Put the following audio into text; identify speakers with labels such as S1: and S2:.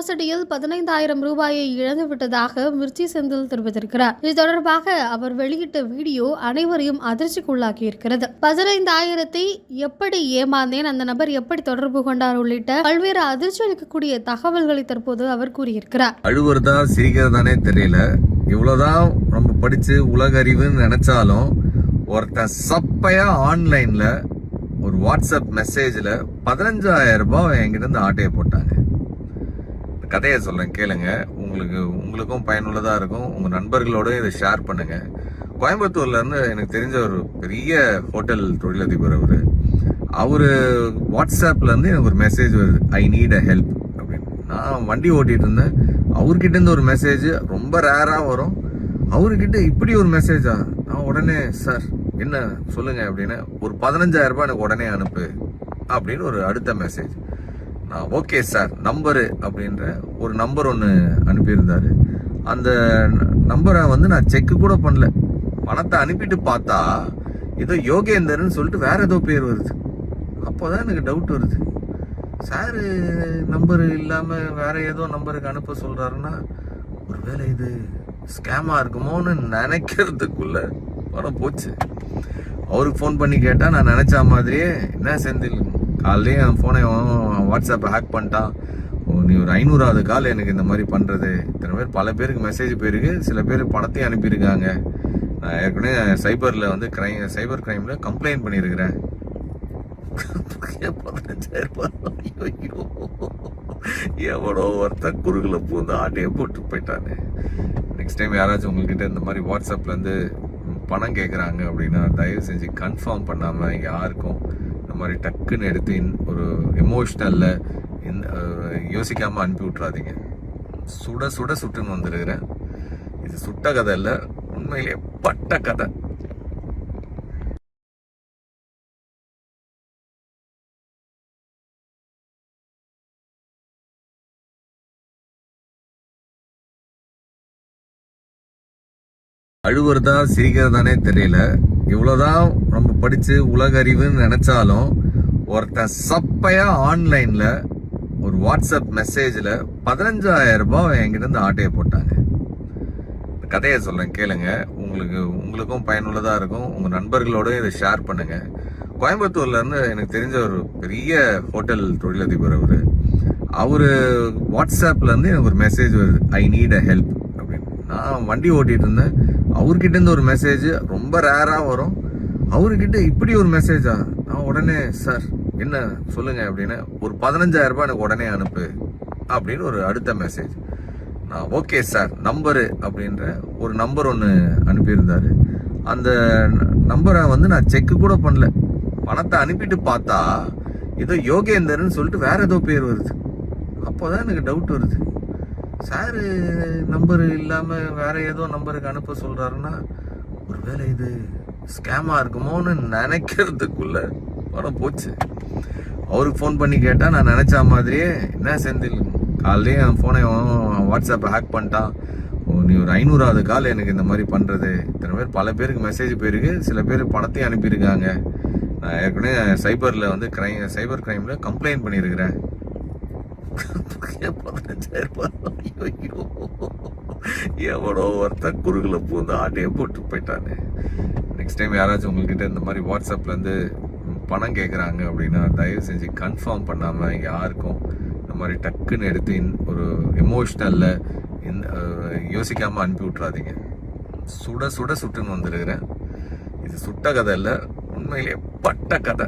S1: மோசடியில் பதினைந்தாயிரம் ரூபாயை இழந்துவிட்டதாக மிர்ச்சி செந்தில் தெரிவித்திருக்கிறார். இது தொடர்பாக அவர் வெளியிட்ட வீடியோ அனைவரையும் அதிர்ச்சிக்குள்ளாக்கியிருக்கிறது. பதினைந்தாயிரத்தை எப்படி ஏமாந்தேன்? அந்த நபர் எப்படி தொடர்பு கொண்டார்? உள்ளிட்ட பல்வேறு அதிர்ச்சி அளிக்கக்கூடிய தகவல்களை தற்போது அவர் கூறியிருக்கிறார்.
S2: அழுவுறதா சிரிக்கிறதானே தெரியல. இவ்வளவுதான் நம்ம படிச்சு உலக அறிவுன்னு நினைச்சாலும் ஒருத்தன் சப்பையா ஆன்லைன்ல ஒரு வாட்ஸ்அப் மெசேஜில் பதினஞ்சாயிரம் ரூபாய் என்கிட்ட இருந்து ஆட்டையை போட்டாங்க. கதையை சொல்கிறேன் கேளுங்க. உங்களுக்கு உங்களுக்கும் பயனுள்ளதாக இருக்கும். உங்கள் நண்பர்களோடு இதை ஷேர் பண்ணுங்க. கோயம்புத்தூர்லேருந்து எனக்கு தெரிஞ்ச ஒரு பெரிய ஹோட்டல் தொழிலதிபர் அவர். அவர் வாட்ஸ்அப்லேருந்து எனக்கு ஒரு மெசேஜ் வருது. ஐ நீட் அ ஹெல்ப் அப்படின்னு. நான் வண்டி ஓட்டிகிட்டு இருந்தேன். அவர்கிட்டேருந்து ஒரு மெசேஜ் ரொம்ப ரேராக வரும். அவர்கிட்ட இப்படி ஒரு மெசேஜா நான் உடனே சார் என்ன சொல்லுங்க? அப்படின்னு ஒரு பதினஞ்சாயிரம் ரூபாய் எனக்கு உடனே அனுப்பு அப்படின்னு ஒரு அடுத்த மெசேஜ் நான் ஓகே சார் நம்பரு அப்படின்ற ஒரு நம்பர் ஒன்று அனுப்பியிருந்தாரு. அந்த நம்பரை வந்து நான் செக்கு கூட பண்ணல. பணத்தை அனுப்பிட்டு பார்த்தா ஏதோ யோகேந்தர்னு சொல்லிட்டு வேற ஏதோ பேர் வருது. அப்போ தான் எனக்கு டவுட் வருது. சார் நம்பர் இல்லாமல் வேற ஏதோ நம்பருக்கு அனுப்ப சொல்கிறாருன்னா ஒருவேளை இது ஸ்கேமாக இருக்குமோன்னு நினைக்கிறதுக்குள்ள பணம் போச்சு. அவருக்கு ஃபோன் பண்ணி கேட்டால் நான் நினச்ச மாதிரியே என்ன செந்தில் காலையிலே என் ஃபோனை வாட்ஸ்அப்பை ஹேக் பண்ணிட்டான். ஓ, நீ ஒரு ஐநூறாவது கால் எனக்கு இந்த மாதிரி பண்ணுறது இத்தனை பேர் பல பேருக்கு மெசேஜ் போயிருக்கு. சில பேர் பணத்தையும் அனுப்பியிருக்காங்க. நான் ஏற்கனவே சைபரில் வந்து க்ரைம் சைபர் கிரைமில் கம்ப்ளைண்ட் பண்ணியிருக்கிறேன். பதினஞ்சாயிரம் ஐயோ. எவ்வளோ ஒருத்தன் குறுகில் பூந்து ஆட்டையை போட்டு போயிட்டானே. நெக்ஸ்ட் டைம் யாராச்சும் உங்கள்கிட்ட இந்த மாதிரி வாட்ஸ்அப்லேருந்து பணம் கேட்குறாங்க அப்படின்னா தயவு செஞ்சு கன்ஃபார்ம் பண்ணாமல் யாருக்கும் மாதிரி டக்குன்னு எடுத்து இன் ஒரு எமோஷ்னலில் இன் யோசிக்காமல் அனுப்பி விட்றாதீங்க சுட சுட சுட்டுன்னு வந்துருக்கிறேன். இது சுட்ட கதை இல்லை உண்மையிலே பட்ட கதை. அழுவுறதா சிரிக்கிறதானே தெரியல. இவ்வளோதான் நம்ம படித்து உலக அறிவுன்னு நினச்சாலும் ஒருத்தன் சப்பையாக ஆன்லைனில் ஒரு வாட்ஸ்அப் மெசேஜில் பதினஞ்சாயிரம் ரூபாய் என்கிட்ட இருந்து ஆட்டையை போட்டாங்க. இந்த கதையை சொல்கிறேன் கேளுங்க. உங்களுக்கு உங்களுக்கும் பயனுள்ளதாக இருக்கும். உங்கள் நண்பர்களோட இதை ஷேர் பண்ணுங்கள் கோயம்புத்தூர்லேருந்து எனக்கு தெரிஞ்ச ஒரு பெரிய ஹோட்டல் தொழிலதிபர் அவர். அவர் வாட்ஸ்அப்லேருந்து எனக்கு ஒரு மெசேஜ் வருது. ஐ நீட் அ ஹெல்ப் நான் வண்டி ஓட்டிகிட்டு இருந்தேன் அவர்கிட்டேருந்து ஒரு மெசேஜ் ரொம்ப ரேராக வரும். அவர்கிட்ட இப்படி ஒரு மெசேஜா நான் உடனே சார் என்ன சொல்லுங்க? அப்படின்னு ஒரு பதினஞ்சாயிரம் ரூபாய் எனக்கு உடனே அனுப்பு அப்படின்னு ஒரு அடுத்த மெசேஜ் நான் ஓகே சார் நம்பரு அப்படின்ற ஒரு நம்பர் ஒன்று அனுப்பியிருந்தாரு. அந்த நம்பரை வந்து நான் செக்கு கூட பண்ணல. பணத்தை அனுப்பிட்டு பார்த்தா ஏதோ யோகேந்தர்னு சொல்லிட்டு வேற ஏதோ பேர் வருது. அப்போதான் எனக்கு டவுட் வருது. சார் நம்பர் இல்லாமல் வேற ஏதோ நம்பருக்கு அனுப்ப சொல்கிறாருன்னா ஒருவேளை இது ஸ்கேமாக இருக்குமோன்னு நினைக்கிறதுக்குள்ள பணம் போச்சு. அவருக்கு ஃபோன் பண்ணி கேட்டால் நான் நினச்ச மாதிரியே என்ன செந்தில் காலையிலேயே என் ஃபோனை வாட்ஸ்அப்பை ஹேக் பண்ணிட்டான். நீ ஒரு ஐநூறாவது கால் எனக்கு இந்த மாதிரி பண்ணுறது இத்தனை பேர் பல பேருக்கு மெசேஜ் போயிருக்கு. சில பேர் பணத்தையும் அனுப்பியிருக்காங்க. நான் ஏற்கனவே சைபரில் வந்து கிரைம் சைபர் கிரைமில் கம்ப்ளைண்ட் பண்ணியிருக்கிறேன். எவனோ ஒருத்தன் குறுகில் பூந்து ஆட்டையே போட்டு போயிட்டானே. நெக்ஸ்ட் டைம் யாராச்சும் உங்ககிட்ட இந்த மாதிரி வாட்ஸ்அப்லேருந்து பணம் கேட்குறாங்க அப்படின்னா தயவு செஞ்சு கன்ஃபார்ம் பண்ணாமல் யாருக்கும் இந்த மாதிரி டக்குன்னு எடுத்து இன் ஒரு எமோஷ்னலில் இன் யோசிக்காமல் அனுப்பி விட்றாதீங்க சுட சுட சுட்டுன்னு வந்துருக்கிறேன். இது சுட்ட கதை இல்லை உண்மையிலேயே பட்ட கதை.